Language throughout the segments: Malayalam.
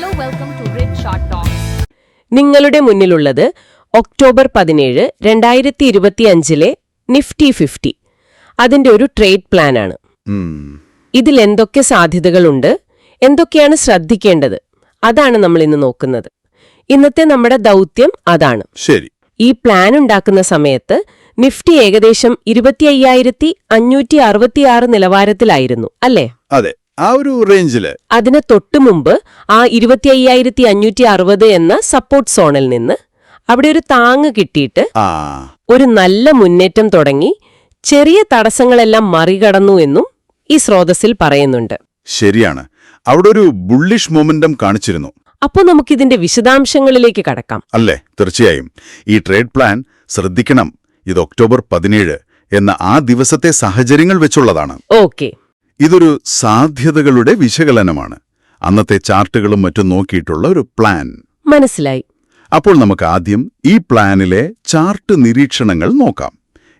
Hello, welcome to rid short talks നിങ്ങളുടെ മുന്നിലുള്ളത് ഒക്ടോബർ പതിനേഴ് രണ്ടായിരത്തി ഇരുപത്തി അഞ്ചിലെ നിഫ്റ്റി ഫിഫ്റ്റി. അതിന്റെ ഒരു ട്രേഡ് പ്ലാനാണ്. ഇതിൽ എന്തൊക്കെ സാധ്യതകളുണ്ട്? എന്തൊക്കെയാണ് ശ്രദ്ധിക്കേണ്ടത്? അതാണ് നമ്മൾ ഇന്ന് നോക്കുന്നത്. ഇന്നത്തെ നമ്മുടെ ദൗത്യം അതാണ്. ശരി. ഈ പ്ലാൻ ഉണ്ടാക്കുന്ന സമയത്ത് നിഫ്റ്റി ഏകദേശം ഇരുപത്തി അയ്യായിരത്തി അഞ്ഞൂറ്റി അറുപത്തിയാറ് നിലവാരത്തിലായിരുന്നു അല്ലേ? അതെ. ആ ഒരു റേഞ്ചിൽ അതിന് തൊട്ടുമുമ്പ് ആ ഇരുപത്തി അയ്യായിരത്തി അഞ്ഞൂറ്റി അറുപത് എന്ന സപ്പോർട്ട് സോണിൽ നിന്ന് അവിടെ ഒരു താങ് കിട്ടിയിട്ട് ഒരു നല്ല മുന്നേറ്റം തുടങ്ങി ചെറിയ തടസ്സങ്ങളെല്ലാം മറികടന്നു എന്നും ഈ സ്രോതസ്സിൽ പറയുന്നുണ്ട്. ശരിയാണ്. അവിടെ ഒരു ബുള്ളിഷ് മൊമെന്റം കാണിച്ചിരുന്നു. അപ്പോൾ നമുക്കിതിന്റെ വിശദാംശങ്ങളിലേക്ക് കടക്കാം. അല്ലേ? തീർച്ചയായും. ഈ ട്രേഡ് പ്ലാൻ ശ്രദ്ധിക്കണം. ഇത് ഒക്ടോബർ പതിനേഴ് എന്ന ആ ദിവസത്തെ സാഹചര്യങ്ങൾ വെച്ചുള്ളതാണ്. ഓക്കെ. ഇതൊരു സാധ്യതകളുടെ വിശകലനമാണ്. അന്നത്തെ ചാർട്ടുകളും മറ്റും നോക്കിയിട്ടുള്ള ഒരു പ്ലാൻ. മനസ്സിലായി. അപ്പോൾ നമുക്ക് ആദ്യം ഈ പ്ലാനിലെ ചാർട്ട് നിരീക്ഷണങ്ങൾ നോക്കാം.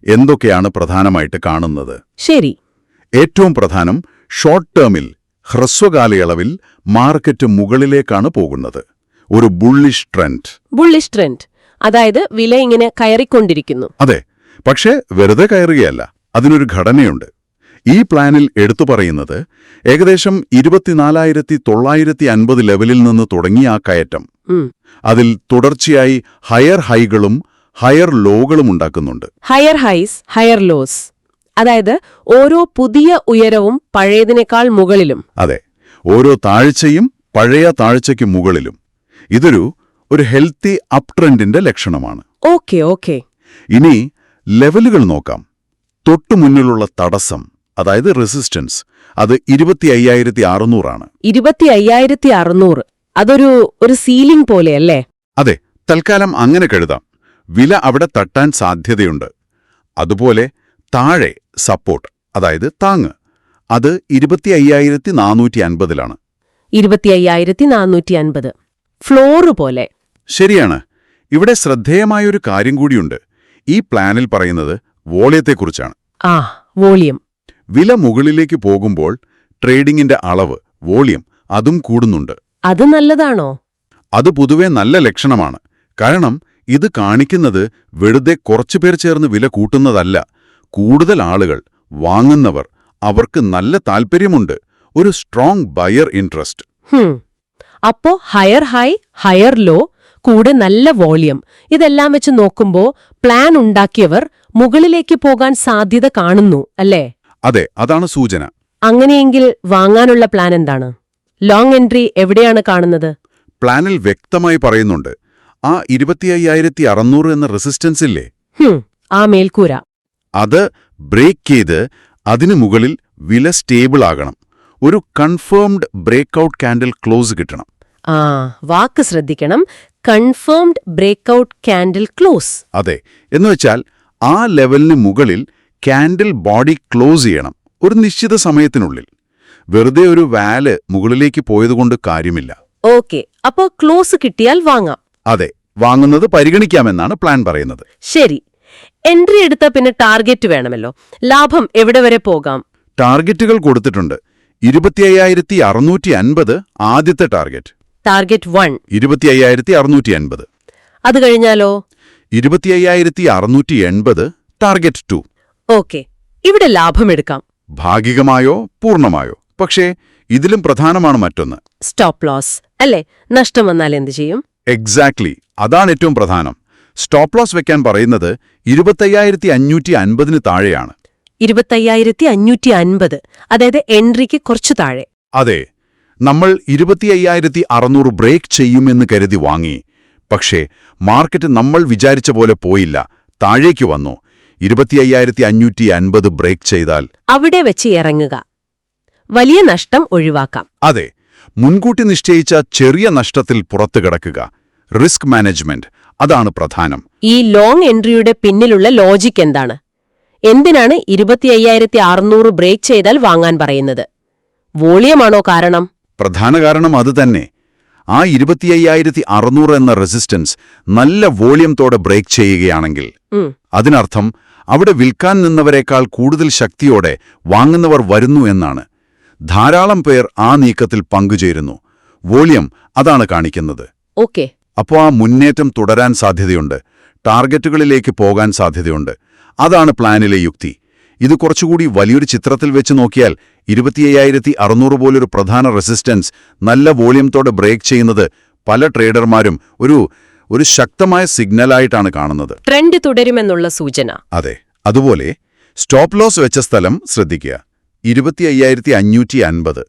എന്തൊക്കെയാണ് പ്രധാനമായിട്ട് കാണുന്നത്? ശരി. ഏറ്റവും പ്രധാനം ഷോർട്ട് ടേമിൽ ഹ്രസ്വകാലയളവിൽ മാർക്കറ്റ് മുകളിലേക്കാണ് പോകുന്നത്. ഒരു ബുള്ളിഷ് ട്രെൻഡ് ബുള്ളിഷ് ട്രെൻഡ് അതായത് വില ഇങ്ങനെ കയറിക്കൊണ്ടിരിക്കുന്നു. അതെ പക്ഷേ വെറുതെ കയറുകയല്ല. അതിനൊരു ഘടനയുണ്ട്. ഈ പ്ലാനിൽ എടുത്തു പറയുന്നത് ഏകദേശം ഇരുപത്തിനാലായിരത്തി തൊള്ളായിരത്തി അൻപത് ലെവലിൽ നിന്ന് തുടങ്ങിയ ആ കയറ്റം. അതിൽ തുടർച്ചയായി ഹയർ ഹൈകളും ഹയർ ലോകളും ഉണ്ടാക്കുന്നുണ്ട്. Higher highs higher lows. അതായത് ഓരോ പുതിയ ഉയരവും പഴയതിനേക്കാൾ മുകളിലും. അതെ ഓരോ താഴ്ചയും പഴയ താഴ്ചയ്ക്ക് മുകളിലും. ഇതൊരു ഒരു ഹെൽത്തി അപ് ട്രെൻഡിന്റെ ലക്ഷണമാണ്. Okay okay. ഇനി ലെവലുകൾ നോക്കാം. തൊട്ടു മുന്നിലുള്ള തടസ്സം. അതായത് റെസിസ്റ്റൻസ് അത് ഇരുപത്തി അയ്യായിരത്തി അറുന്നൂറാണ് ഇരുപത്തി അയ്യായിരത്തി അറുന്നൂറ് അതൊരു ഒരു സീലിംഗ് പോലെയല്ലേ? അതെ തൽക്കാലം അങ്ങനെ കരുതാം വില അവിടെ തട്ടാൻ സാധ്യതയുണ്ട്. അതുപോലെ താഴെ സപ്പോർട്ട് അതായത് താങ്ങ് അത് ഇരുപത്തി അയ്യായിരത്തി നാനൂറ്റി അൻപതിലാണ് ഇരുപത്തി അയ്യായിരത്തി നാനൂറ്റി അൻപത് ഫ്ലോറ് പോലെ. ശരിയാണ്. ഇവിടെ ശ്രദ്ധേയമായൊരു കാര്യം കൂടിയുണ്ട്. ഈ പ്ലാനിൽ പറയുന്നത് വോളിയത്തെക്കുറിച്ചാണ്. ആ വോളിയം. വില മുകളിലേക്ക് പോകുമ്പോൾ ട്രേഡിംഗിന്റെ അളവ് വോളിയം അതും കൂടുന്നുണ്ട്. അത് നല്ലതാണോ? അത് പൊതുവെ നല്ല ലക്ഷണമാണ്. കാരണം ഇത് കാണിക്കുന്നത് വെറുതെ കുറച്ചുപേർ ചേർന്ന് വില കൂട്ടുന്നതല്ല. കൂടുതൽ ആളുകൾ വാങ്ങുന്നവർ അവർക്ക് നല്ല താൽപ്പര്യമുണ്ട്. ഒരു സ്ട്രോങ് ബയർ ഇൻട്രസ്റ്റ് അപ്പോ ഹയർ ഹൈ ഹയർ ലോ കൂടെ നല്ല വോളിയം. ഇതെല്ലാം വെച്ച് നോക്കുമ്പോ പ്ലാൻ ഉണ്ടാക്കിയവർ മുകളിലേക്ക് പോകാൻ സാധ്യത കാണുന്നു അല്ലേ? അതെ അതാണ് സൂചന. അങ്ങനെയെങ്കിൽ വാങ്ങാനുള്ള പ്ലാൻ എന്താണ്? ലോങ് എൻട്രി എവിടെയാണ് കാണുന്നത്? പ്ലാനിൽ വ്യക്തമായി പറയുന്നുണ്ട്. ആ ഇരുപത്തി അയ്യായിരത്തി അറുന്നൂറ് എന്ന റെസിസ്റ്റൻസ് ഇല്ലേ? ആ മേൽക്കൂര. അത് ബ്രേക്ക് ചെയ്ത് അതിനു മുകളിൽ വില സ്റ്റേബിൾ ആകണം. ഒരു കൺഫേംഡ് ബ്രേക്ക്ഔട്ട് കാൻഡിൽ ക്ലോസ് കിട്ടണം. ആ വാക്ക് ശ്രദ്ധിക്കണം. കൺഫേംഡ് ബ്രേക്ക്ഔട്ട് കാൻഡിൽ ക്ലോസ് അതെ എന്നുവെച്ചാൽ ആ ലെവലിന് മുകളിൽ കാൻഡിൽ ബോഡി ക്ലോസ് ചെയ്യണം ഒരു നിശ്ചിത സമയത്തിനുള്ളിൽ. വെറുതെ ഒരു വാൽ മുകളിലേക്ക് പോയതുകൊണ്ട് കാര്യമില്ല. ഓക്കെ അപ്പോ ക്ലോസ് കിട്ടിയാൽ വാങ്ങാം. അതെ വാങ്ങുന്നത് പരിഗണിക്കാമെന്നാണ് പ്ലാൻ പറയുന്നത്. ശരി എൻട്രി എടുത്ത പിന്നെ ടാർഗറ്റ് വേണമല്ലോ. ലാഭം എവിടെ വരെ പോകാം? ടാർഗറ്റുകൾ കൊടുത്തിട്ടുണ്ട്. ഇരുപത്തിയ്യായിരത്തി അറുന്നൂറ്റി അൻപത് ആദ്യത്തെ ടാർഗറ്റ്. Target one. ഇരുപത്തി അയ്യായിരത്തി അറുന്നൂറ്റി അൻപത് അത് കഴിഞ്ഞാലോ? ഇരുപത്തി അയ്യായിരത്തി അറുന്നൂറ്റി എൺപത് ടാർഗറ്റ് ടു. ഓക്കെ ഇവിടെ ലാഭമെടുക്കാം ഭാഗികമായോ പൂർണമായോ? പക്ഷേ ഇതിലും പ്രധാനമാണ് മറ്റൊന്ന്. സ്റ്റോപ്പ് ലോസ് അല്ലേ? നഷ്ടം വന്നാൽ എന്ത് ചെയ്യും? എക്സാക്ട്ലി അതാണ് ഏറ്റവും പ്രധാനം. സ്റ്റോപ്പ് ലോസ് വെക്കാൻ പറയുന്നത് ഇരുപത്തയ്യായിരത്തി അഞ്ഞൂറ്റി അൻപതിന് താഴെയാണ്. ഇരുപത്തയ്യായിരത്തി അഞ്ഞൂറ്റി അൻപത് അതായത് എൻട്രിക്ക് കുറച്ചു താഴെ. അതെ നമ്മൾ ഇരുപത്തി അയ്യായിരത്തി അറുന്നൂറ് ബ്രേക്ക് ചെയ്യുമെന്ന് കരുതി വാങ്ങി. പക്ഷേ മാർക്കറ്റ് നമ്മൾ വിചാരിച്ച പോലെ പോയില്ല. താഴേക്ക് വന്നു. ഇരുപത്തി അയ്യായിരത്തി അഞ്ഞൂറ്റി അൻപത് ബ്രേക്ക് ചെയ്താൽ അവിടെ വെച്ച് ഇറങ്ങുക. വലിയ നഷ്ടം ഒഴിവാക്കാം. അതെ മുൻകൂട്ടി നിശ്ചയിച്ച ചെറിയ നഷ്ടത്തിൽ പുറത്തു കിടക്കുക. റിസ്ക് മാനേജ്മെന്റ് അതാണ് പ്രധാനം. ഈ ലോങ് എൻട്രിയുടെ പിന്നിലുള്ള ലോജിക് എന്താണ്? എന്തിനാണ് ഇരുപത്തി അയ്യായിരത്തി അറുന്നൂറ് ബ്രേക്ക് ചെയ്താൽ വാങ്ങാൻ പറയുന്നത്? വോളിയമാണോ കാരണം? പ്രധാന കാരണം അത് തന്നെ. ആ ഇരുപത്തി അയ്യായിരത്തി അറുന്നൂറ് എന്ന റെസിസ്റ്റൻസ് നല്ല വോളിയംതോടെ ബ്രേക്ക് ചെയ്യുകയാണെങ്കിൽ അതിനർത്ഥം അവിടെ വിൽക്കാൻ നിന്നവരെക്കാൾ കൂടുതൽ ശക്തിയോടെ വാങ്ങുന്നവർ വരുന്നു എന്നാണ്. ധാരാളം പേർ ആ നീക്കത്തിൽ പങ്കുചേരുന്നു. വോളിയം അതാണ് കാണിക്കുന്നത്. ഓക്കെ. അപ്പോൾ ആ മുന്നേറ്റം തുടരാൻ സാധ്യതയുണ്ട്. ടാർഗറ്റുകളിലേക്ക് പോകാൻ സാധ്യതയുണ്ട്. അതാണ് പ്ലാനിലെ യുക്തി. ഇത് കുറച്ചുകൂടി വലിയൊരു ചിത്രത്തിൽ വെച്ച് നോക്കിയാൽ ഇരുപത്തിയ്യായിരത്തി അറുന്നൂറ് പോലൊരു പ്രധാന റെസിസ്റ്റൻസ് നല്ല വോളിയംത്തോടെ ബ്രേക്ക് ചെയ്യുന്നത് പല ട്രേഡർമാരും ഒരു ഒരു ശക്തമായ സിഗ്നലായിട്ടാണ് കാണുന്നത്. ട്രെൻഡ് തുടരുമെന്നുള്ള സൂചന. അതെ അതുപോലെ സ്റ്റോപ്പ് ലോസ് വെച്ച സ്ഥലം ശ്രദ്ധിക്കുക. ഇരുപത്തി അയ്യായിരത്തി അഞ്ഞൂറ്റി അൻപത്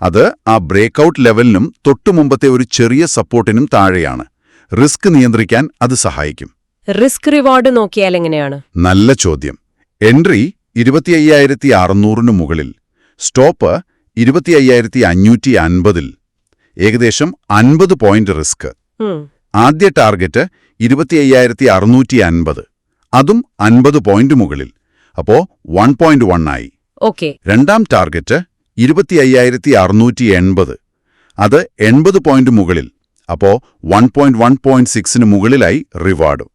അത് ആ ബ്രേക്കൗട്ട് ലെവലിനും തൊട്ടുമുമ്പത്തെ ഒരു ചെറിയ സപ്പോർട്ടിനും താഴെയാണ്. റിസ്ക് നിയന്ത്രിക്കാൻ അത് സഹായിക്കും. റിസ്ക് റിവാർഡ് നോക്കിയാൽ എങ്ങനെയാണ്? നല്ല ചോദ്യം. എൻട്രി ഇരുപത്തി അയ്യായിരത്തി അറുന്നൂറിന് മുകളിൽ. സ്റ്റോപ്പ് ഇരുപത്തി അയ്യായിരത്തി അഞ്ഞൂറ്റി അൻപതിൽ ഏകദേശം അൻപത് പോയിന്റ് റിസ്ക്. ആദ്യ ടാർഗറ്റ് ഇരുപത്തി അയ്യായിരത്തി അറുന്നൂറ്റി അൻപത് അതും അൻപത് പോയിന്റ് മുകളിൽ. അപ്പോ വൺ പോയിന്റ് വൺ ആയി. ഓക്കെ. രണ്ടാം ടാർഗറ്റ് ഇരുപത്തി അയ്യായിരത്തി അറുന്നൂറ്റി എൺപത് അത് എൺപത് പോയിന്റ് മുകളിൽ. അപ്പോ വൺ പോയിന്റ് വൺ പോയിന്റ് സിക്സിന് മുകളിലായി റിവാർഡും.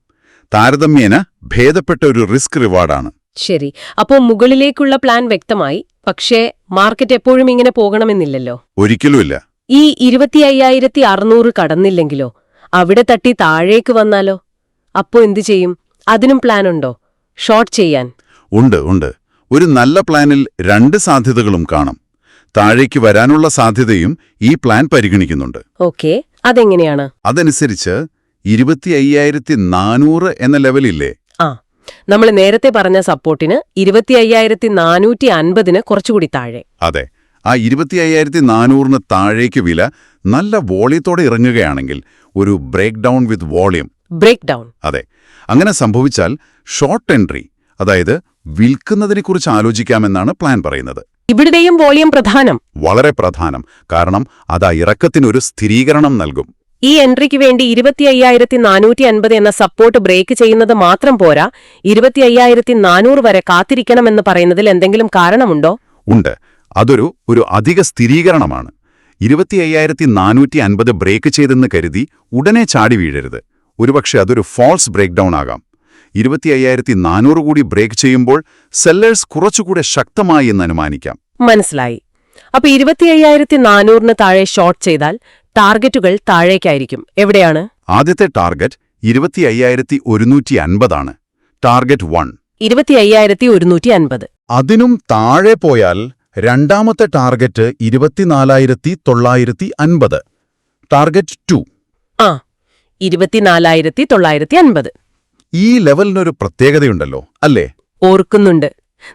താരതമ്യേന ഭേദപ്പെട്ട ഒരു റിസ്ക് റിവാർഡാണ്. ശരി. അപ്പോ മുകളിലേക്കുള്ള പ്ലാൻ വ്യക്തമായി. പക്ഷേ മാർക്കറ്റ് എപ്പോഴും ഇങ്ങനെ പോകണമെന്നില്ലല്ലോ. ഒരിക്കലുമില്ല. ഈ ഇരുപത്തി അയ്യായിരത്തി അറുന്നൂറ് കടന്നില്ലെങ്കിലോ? അവിടെ തട്ടി താഴേക്ക് വന്നാലോ? അപ്പോ എന്തു ചെയ്യും? അതിനും പ്ലാൻ ഉണ്ടോ ഷോർട്ട് ചെയ്യാൻ. ഉണ്ട് ഉണ്ട്. ഒരു നല്ല പ്ലാനിൽ രണ്ട് സാധ്യതകളും കാണാം. താഴേക്ക് വരാനുള്ള സാധ്യതയും ഈ പ്ലാൻ പരിഗണിക്കുന്നുണ്ട്. ഓക്കെ അതെങ്ങനെയാണ്? അതനുസരിച്ച് ഇരുപത്തി അയ്യായിരത്തി നാനൂറ് എന്ന ലെവലില്ലേ? ആ നമ്മൾ നേരത്തെ പറഞ്ഞ സപ്പോർട്ടിന് ഇരുപത്തി അയ്യായിരത്തി നാനൂറ്റി അൻപതിന് കുറച്ചുകൂടി താഴെ. അതെ. ആ ഇരുപത്തി അയ്യായിരത്തി നാനൂറിന് താഴേക്ക് വില നല്ല വോളിയത്തോടെ ഇറങ്ങുകയാണെങ്കിൽ ഒരു break down with volume. Break down അതെ. അങ്ങനെ സംഭവിച്ചാൽ ഷോർട്ട് എൻട്രി അതായത് വിൽക്കുന്നതിനെക്കുറിച്ച് ആലോചിക്കാമെന്നാണ് പ്ലാൻ പറയുന്നത്. ഇവിടെയും വോളിയം പ്രധാനം. വളരെ പ്രധാനം. കാരണം അത് ആ ഇറക്കത്തിനൊരു സ്ഥിരീകരണം നൽകും. ഈ എൻട്രിക്ക് വേണ്ടി ഇരുപത്തി അയ്യായിരത്തി നാനൂറ്റി അൻപത് എന്ന സപ്പോർട്ട് ബ്രേക്ക് ചെയ്യുന്നത് മാത്രം പോരാ ഇരുപത്തി അയ്യായിരത്തി നാനൂറ് വരെ കാത്തിരിക്കണമെന്ന് പറയുന്നതിൽ എന്തെങ്കിലും കാരണമുണ്ടോ? ഉണ്ട്. അതൊരു ഒരു അധിക സ്ഥിരീകരണമാണ്. ഇരുപത്തി അയ്യായിരത്തി നാനൂറ്റി അൻപത് ബ്രേക്ക് ചെയ്തെന്ന് കരുതി ഉടനെ ചാടി വീഴരുത്. ഒരുപക്ഷെ അതൊരു ഫോൾസ് ബ്രേക്ക് ഡൗൺ ആകാം. ഇരുപത്തി അയ്യായിരത്തി നാനൂറ് കൂടി ബ്രേക്ക് ചെയ്യുമ്പോൾ സെല്ലേഴ്സ് കുറച്ചുകൂടെ ശക്തമായി എന്ന് അനുമാനിക്കാം. മനസ്സിലായി. അപ്പൊ ഇരുപത്തി അയ്യായിരത്തി നാനൂറിന് താഴെ ഷോർട്ട് ചെയ്താൽ ടാർഗറ്റുകൾ താഴേക്കായിരിക്കും. എവിടെയാണ്? ആദ്യത്തെ ടാർഗറ്റ് ഇരുപത്തി അയ്യായിരത്തി ഒരുന്നൂറ്റി അൻപതാണ് ടാർഗറ്റ് വൺ. ഇരുപത്തി അയ്യായിരത്തി ഒരുന്നൂറ്റി അൻപത് അതിനും താഴെ പോയാൽ രണ്ടാമത്തെ ടാർഗറ്റ് ഇരുപത്തിനാലായിരത്തി തൊള്ളായിരത്തി അൻപത് ടാർഗറ്റ് ടു. ആ ഇരുപത്തിനാലായിരത്തി തൊള്ളായിരത്തി അൻപത് ഈ ലെവലിനൊരു പ്രത്യേകതയുണ്ടല്ലോ അല്ലേ? ഓർക്കുന്നുണ്ട്.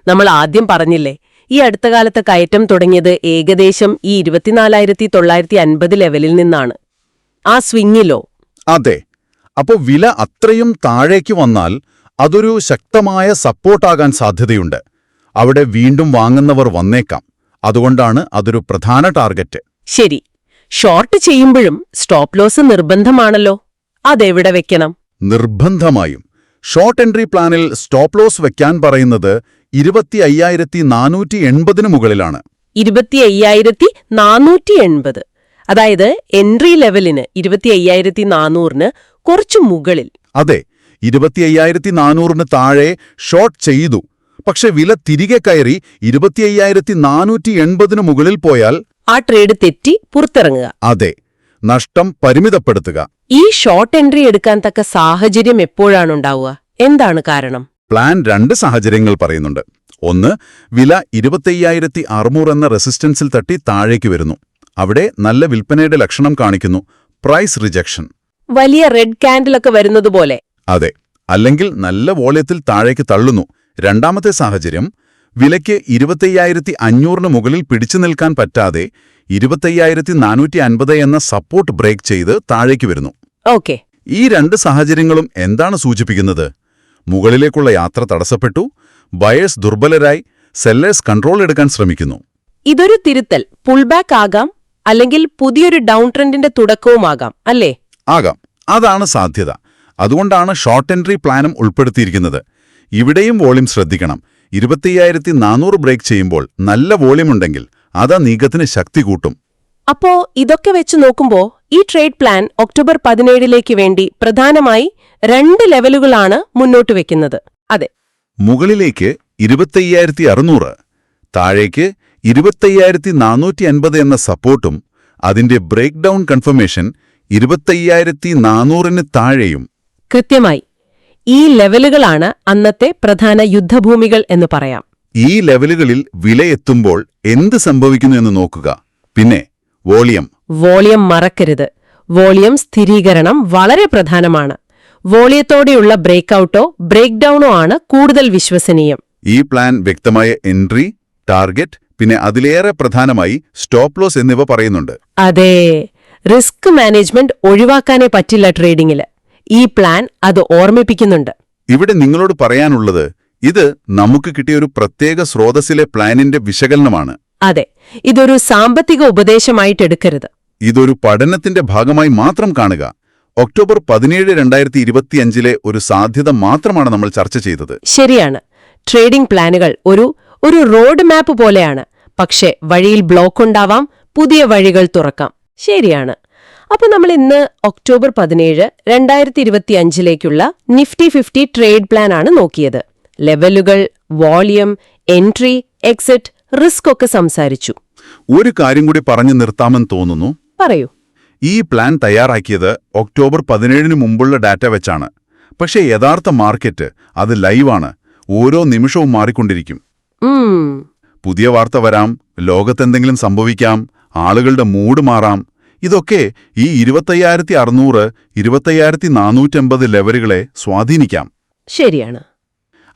നമ്മൾ ആദ്യം പറഞ്ഞില്ലേ ഈ അടുത്ത കാലത്ത് കയറ്റം തുടങ്ങിയത് ഏകദേശം ഈ ഇരുപത്തിനാലായിരത്തി തൊള്ളായിരത്തി അൻപത് ലെവലിൽ നിന്നാണ്. ആ സ്വിങ്ങിലോ? അതെ. അപ്പോ വില അത്രയും താഴേക്ക് വന്നാൽ അതൊരു ശക്തമായ സപ്പോർട്ടാകാൻ സാധ്യതയുണ്ട്. അവിടെ വീണ്ടും വാങ്ങുന്നവർ വന്നേക്കാം. അതുകൊണ്ടാണ് അതൊരു പ്രധാന ടാർഗറ്റ്. ശരി. ഷോർട്ട് ചെയ്യുമ്പോഴും സ്റ്റോപ്പ് ലോസ് നിർബന്ധമാണല്ലോ. അതെവിടെ വെക്കണം? നിർബന്ധമായും. ഷോർട്ട് എൻട്രി പ്ലാനിൽ സ്റ്റോപ്പ് ലോസ് വെക്കാൻ പറയുന്നത് ഇരുപത്തി അയ്യായിരത്തി നാനൂറ്റി എൺപതിന് മുകളിലാണ്. ഇരുപത്തി അയ്യായിരത്തി നാനൂറ്റി എൺപത് അതായത് എൻട്രി ലെവലിന് ഇരുപത്തി അയ്യായിരത്തി നാനൂറിന് കുറച്ചു മുകളിൽ. അതെ ഇരുപത്തി അയ്യായിരത്തി നാനൂറിന് താഴെ ഷോർട്ട് ചെയ്തു. പക്ഷെ വില തിരികെ കയറി ഇരുപത്തി അയ്യായിരത്തി നാനൂറ്റി എൺപതിനു മുകളിൽ പോയാൽ ആ ട്രേഡ് തെറ്റി പുറത്തിറങ്ങുക. അതെ നഷ്ടം പരിമിതപ്പെടുത്തുക. ഈ ഷോർട്ട് എൻട്രി എടുക്കാൻ തക്ക സാഹചര്യം എപ്പോഴാണുണ്ടാവുക എന്താണ് കാരണം? പ്ലാൻ രണ്ട് സാഹചര്യങ്ങൾ പറയുന്നുണ്ട്. ഒന്ന് വില ഇരുപത്തയ്യായിരത്തി അറുന്നൂറ് എന്ന റെസിസ്റ്റൻസിൽ തട്ടി താഴേക്ക് വരുന്നു. അവിടെ നല്ല വിൽപ്പനയുടെ ലക്ഷണം കാണിക്കുന്നു. Price rejection. വലിയ റെഡ് കാൻഡിലൊക്കെ വരുന്നതുപോലെ അതെ അല്ലെങ്കിൽ നല്ല വോളിയത്തിൽ താഴേക്ക് തള്ളുന്നു. രണ്ടാമത്തെ സാഹചര്യം വിലയ്ക്ക് ഇരുപത്തയ്യായിരത്തി അഞ്ഞൂറിന് മുകളിൽ പിടിച്ചു നിൽക്കാൻ പറ്റാതെ ഇരുപത്തയ്യായിരത്തി നാനൂറ്റി അൻപത് എന്ന സപ്പോർട്ട് ബ്രേക്ക് ചെയ്ത് താഴേക്ക് വരുന്നു. ഓക്കെ. ഈ രണ്ട് സാഹചര്യങ്ങളും എന്താണ് സൂചിപ്പിക്കുന്നത്? മുകളിലേക്കുള്ള യാത്ര തടസ്സപ്പെട്ടു ബയേഴ്സ് ദുർബലരായി സെല്ലേഴ്സ് കൺട്രോൾ എടുക്കാൻ ശ്രമിക്കുന്നു. ഇതൊരു തിരുത്തൽ പുൾബാക്ക് ആകാം അല്ലെങ്കിൽ പുതിയൊരു ഡൗൺ ട്രെൻഡിന്റെ തുടക്കവുമാകാം അല്ലേ? ആകാം. അതാണ് സാധ്യത. അതുകൊണ്ടാണ് ഷോർട്ട് എൻട്രി പ്ലാനും ഉൾപ്പെടുത്തിയിരിക്കുന്നത്. ഇവിടെയും വോളിയം ശ്രദ്ധിക്കണം. ഇരുപത്തിയ്യായിരത്തി നാനൂറ് ബ്രേക്ക് ചെയ്യുമ്പോൾ നല്ല വോളിയം ഉണ്ടെങ്കിൽ അതാ നീക്കത്തിന് ശക്തി കൂട്ടും. അപ്പോ ഇതൊക്കെ വെച്ച് നോക്കുമ്പോ ഈ ട്രേഡ് പ്ലാൻ ഒക്ടോബർ പതിനേഴിലേക്ക് വേണ്ടി പ്രധാനമായി രണ്ട് ലെവലുകളാണ് മുന്നോട്ട് വെക്കുന്നത്. അതെ. മുകളിലേക്ക് ഇരുപത്തയ്യായിരത്തി അറുന്നൂറ് താഴേക്ക് ഇരുപത്തയ്യായിരത്തി നാനൂറ്റി അൻപത് എന്ന സപ്പോർട്ടും അതിന്റെ ബ്രേക്ക് ഡൗൺ കൺഫർമേഷൻ ഇരുപത്തയ്യായിരത്തി നാനൂറിന് താഴെയും. കൃത്യമായി. ഈ ലെവലുകളാണ് അന്നത്തെ പ്രധാന യുദ്ധഭൂമികൾ എന്ന് പറയാം. ഈ ലെവലുകളിൽ വിലയെത്തുമ്പോൾ എന്ത് സംഭവിക്കുന്നു എന്ന് നോക്കുക. പിന്നെ വോളിയം. വോളിയം മറക്കരുത്. വോളിയം സ്ഥിരീകരണം വളരെ പ്രധാനമാണ്. വോളിയത്തോടെയുള്ള ബ്രേക്കൌട്ടോ ബ്രേക്ക് ഡൌണോ ആണ് കൂടുതൽ വിശ്വസനീയം. ഈ പ്ലാൻ വ്യക്തമായ എൻട്രി ടാർഗറ്റ് പിന്നെ അതിലേറെ പ്രധാനമായി സ്റ്റോപ്പ് ലോസ് എന്നിവ പറയുന്നുണ്ട്. അതെ. റിസ്ക് മാനേജ്മെന്റ് ഒഴിവാക്കാനേ പറ്റില്ല ട്രേഡിംഗിൽ ഈ പ്ലാൻ അത് ഓർമ്മിപ്പിക്കുന്നുണ്ട്. ഇവിടെ നിങ്ങളോട് പറയാനുള്ളത് ഇത് നമുക്ക് കിട്ടിയ ഒരു പ്രത്യേക സ്രോതസ്സിലെ പ്ലാനിന്റെ വിശകലനമാണ്. അതെ ഇതൊരു സാമ്പത്തിക ഉപദേശമായിട്ട് എടുക്കരുത്. ഇതൊരു പഠനത്തിന്റെ ഭാഗമായി മാത്രം കാണുക. ഒക്ടോബർ പതിനേഴ് രണ്ടായിരത്തി ഇരുപത്തിയഞ്ചിലെ ഒരു സാധ്യത മാത്രമാണ് നമ്മൾ ചർച്ച ചെയ്തത്. ശരിയാണ്. ട്രേഡിംഗ് പ്ലാനുകൾ ഒരു ഒരു റോഡ് മാപ്പ് പോലെയാണ്. പക്ഷേ വഴിയിൽ ബ്ലോക്ക് ഉണ്ടാവാം പുതിയ വഴികൾ തുറക്കാം. ശരിയാണ്. അപ്പൊ നമ്മൾ ഇന്ന് ഒക്ടോബർ പതിനേഴ് രണ്ടായിരത്തി ഇരുപത്തി അഞ്ചിലേക്കുള്ള നിഫ്റ്റി ഫിഫ്റ്റി ട്രേഡ് പ്ലാൻ ആണ് നോക്കിയത്. ലെവലുകൾ വോളിയം എൻട്രി എക്സിറ്റ് റിസ്ക് ഒക്കെ സംസാരിച്ചു. ഒരു കാര്യം കൂടി പറഞ്ഞു നിർത്താമെന്ന് തോന്നുന്നു. പറയൂ. ഈ പ്ലാൻ തയ്യാറാക്കിയത് ഒക്ടോബർ പതിനേഴിന് മുമ്പുള്ള ഡാറ്റ വെച്ചാണ്. പക്ഷേ യഥാർത്ഥ മാർക്കറ്റ് അത് ലൈവാണ് ഓരോ നിമിഷവും മാറിക്കൊണ്ടിരിക്കും. പുതിയ വാർത്ത വരാം ലോകത്തെന്തെങ്കിലും സംഭവിക്കാം ആളുകളുടെ മൂഡ് മാറാം ഇതൊക്കെ ഈ ഇരുപത്തയ്യായിരത്തി അറുന്നൂറ് ഇരുപത്തയ്യായിരത്തി നാനൂറ്റമ്പത് ലെവലുകളെ സ്വാധീനിക്കാം. ശരിയാണ്.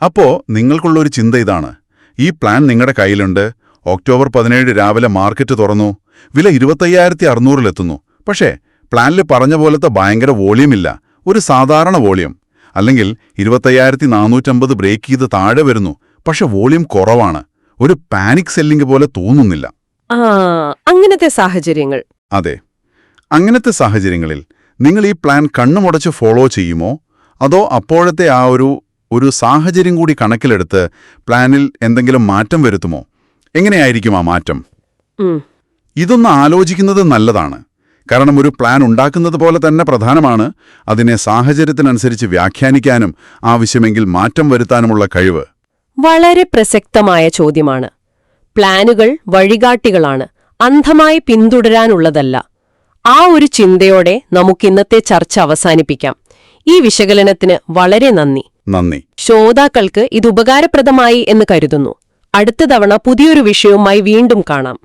അപ്പോ നിങ്ങൾക്കുള്ളൊരു ചിന്ത ഇതാണ്. ഈ പ്ലാൻ നിങ്ങളുടെ കയ്യിലുണ്ട്. ഒക്ടോബർ പതിനേഴ് രാവിലെ മാർക്കറ്റ് തുറന്നു. വില ഇരുപത്തയ്യായിരത്തി അറുന്നൂറിലെത്തുന്നു പക്ഷേ പ്ലാനിൽ പറഞ്ഞ പോലത്തെ ഭയങ്കര വോളിയമില്ല ഒരു സാധാരണ വോളിയം. അല്ലെങ്കിൽ ഇരുപത്തയ്യായിരത്തി നാനൂറ്റമ്പത് ബ്രേക്ക് ചെയ്ത് താഴെ വരുന്നു. പക്ഷെ വോളിയം കുറവാണ്. ഒരു പാനിക് സെല്ലിംഗ് പോലെ തോന്നുന്നില്ല. അങ്ങനത്തെ സാഹചര്യങ്ങൾ. അതെ. അങ്ങനത്തെ സാഹചര്യങ്ങളിൽ നിങ്ങൾ ഈ പ്ലാൻ കണ്ണുമുടച്ച് ഫോളോ ചെയ്യുമോ? അതോ അപ്പോഴത്തെ ആ ഒരു ഒരു സാഹചര്യം കൂടി കണക്കിലെടുത്ത് പ്ലാനിൽ എന്തെങ്കിലും മാറ്റം വരുത്തുമോ? എങ്ങനെയായിരിക്കും ആ മാറ്റം? ഇതൊന്ന് ആലോചിക്കുന്നത് നല്ലതാണ്. കാരണം ഒരു പ്ലാൻ ഉണ്ടാക്കുന്നത് പോലെ തന്നെ പ്രധാനമാണ്. അതിനെ സാഹചര്യത്തിനനുസരിച്ച് വ്യാഖ്യാനിക്കാനും ആവശ്യമെങ്കിൽ മാറ്റം വരുത്താനുമുള്ള കഴിവ്. വളരെ പ്രസക്തമായ ചോദ്യമാണ്. പ്ലാനുകൾ വഴികാട്ടികളാണ്. അന്ധമായി പിന്തുടരാനുള്ളതല്ല. ആ ഒരു ചിന്തയോടെ നമുക്കിന്നത്തെ ചർച്ച അവസാനിപ്പിക്കാം. ഈ വിശകലനത്തിന് വളരെ നന്ദി. നന്ദി. ശ്രോതാക്കൾക്ക് ഇത് ഉപകാരപ്രദമായി എന്ന് കരുതുന്നു. അടുത്ത തവണ പുതിയൊരു വിഷയവുമായി വീണ്ടും കാണാം.